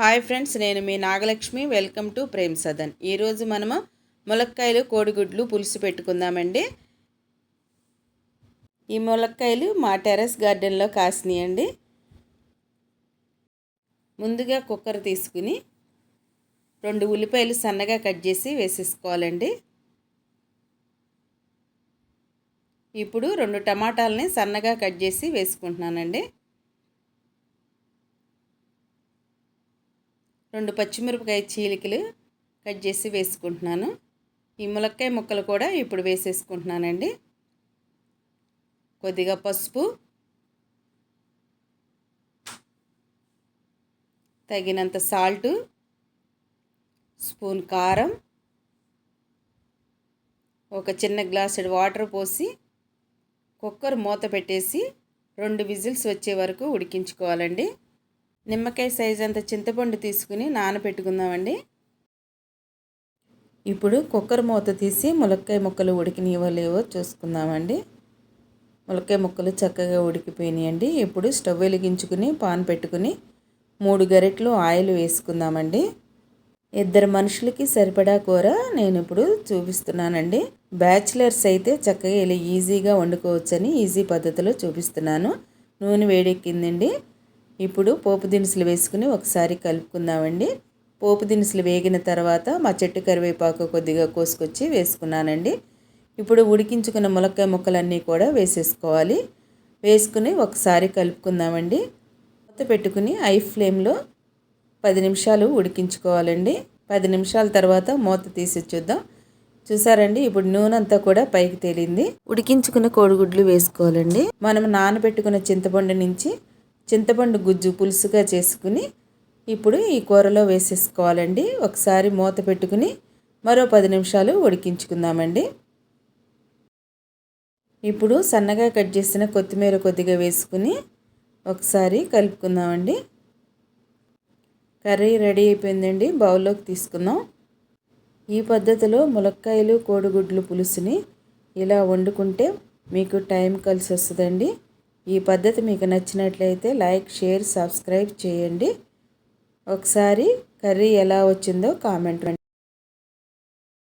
Hi friends నేను మీ Nagalakshmi. Welcome to Prem Sadan. ఈరోజు మనము ములక్కాయలు కోడిగుడ్లు పులుసు పెట్టుకుందామండి. ఈ ములక్కాయలు మా టెర్రస్ గార్డెన్లో కాసినాయండి. ముందుగా కుక్కర్ తీసుకుని రెండు ఉల్లిపాయలు సన్నగా కట్ చేసి వేసేసుకోవాలండి. ఇప్పుడు రెండు టమాటాలని సన్నగా కట్ చేసి వేసుకుంటున్నానండి. రెండు పచ్చిమిరపకాయ చీలికలు కట్ చేసి వేసుకుంటున్నాను. ఈ ములక్కాయ ముక్కలు కూడా ఇప్పుడు వేసేసుకుంటున్నానండి. కొద్దిగా పసుపు తగినంత సాల్టు స్పూన్ కారం ఒక చిన్న గ్లాసుడు వాటర్ పోసి కుక్కర్ మూత పెట్టేసి రెండు విజిల్స్ వచ్చే వరకు ఉడికించుకోవాలండి. నిమ్మకాయ సైజ్ అంత చింతపండు తీసుకుని నానబెట్టుకుందామండి ఇప్పుడు కుక్కర్ మూత తీసి ములక్కాయ ముక్కలు ఉడికినివో లేవో చూసుకుందామండి. ములక్కాయ ముక్కలు చక్కగా ఉడికిపోయినాయండి. ఇప్పుడు స్టవ్ వెలిగించుకుని పాన్ పెట్టుకుని మూడు గరిటలు ఆయిల్ వేసుకుందామండి. ఇద్దరు మనుషులకి సరిపడా కూర నేను ఇప్పుడు చూపిస్తున్నానండి. బ్యాచిలర్స్ అయితే చక్కగా ఇలా ఈజీగా వండుకోవచ్చని ఈజీ పద్ధతిలో చూపిస్తున్నాను. నూనె వేడెక్కిందండి. ఇప్పుడు పోపు దినుసులు వేసుకుని ఒకసారి కలుపుకుందామండి. పోపు దినుసులు వేగిన తర్వాత మా చెట్టు కరివేపాకు కొద్దిగా కోసుకొచ్చి వేసుకున్నానండి. ఇప్పుడు ఉడికించుకున్న ములక్కాయ ముక్కలన్నీ కూడా వేసేసుకోవాలి. వేసుకుని ఒకసారి కలుపుకుందామండి. మూత పెట్టుకుని ఐ ఫ్లేమ్లో పది నిమిషాలు ఉడికించుకోవాలండి. పది నిమిషాల తర్వాత మూత తీసి చూద్దాం. చూసారండి? ఇప్పుడు నూనె అంతా కూడా పైకి తేలింది. ఉడికించుకున్న కోడిగుడ్లు వేసుకోవాలండి. మనం నానబెట్టుకున్న చింతపండు నుంచి చింతపండు గుజ్జు పులుసుగా చేసుకుని ఇప్పుడు ఈ కూరలో వేసేసుకోవాలండి. ఒకసారి మూత పెట్టుకుని మరో పది నిమిషాలు ఉడికించుకుందామండి. ఇప్పుడు సన్నగా కట్ చేసిన కొత్తిమీర కొద్దిగా వేసుకుని ఒకసారి కలుపుకుందామండి. కర్రీ రెడీ అయిపోయిందండి. బౌల్లోకి తీసుకుందాం. ఈ పద్ధతిలో ములక్కాయలు కోడిగుడ్లు పులుసుని ఇలా వండుకుంటే మీకు టైం కలిసి వస్తుందండి. ఈ పద్ధతి మీకు నచ్చినట్లయితే లైక్ షేర్ సబ్స్క్రైబ్ చేయండి. ఒకసారి కర్రీ ఎలా వచ్చిందో కామెంట్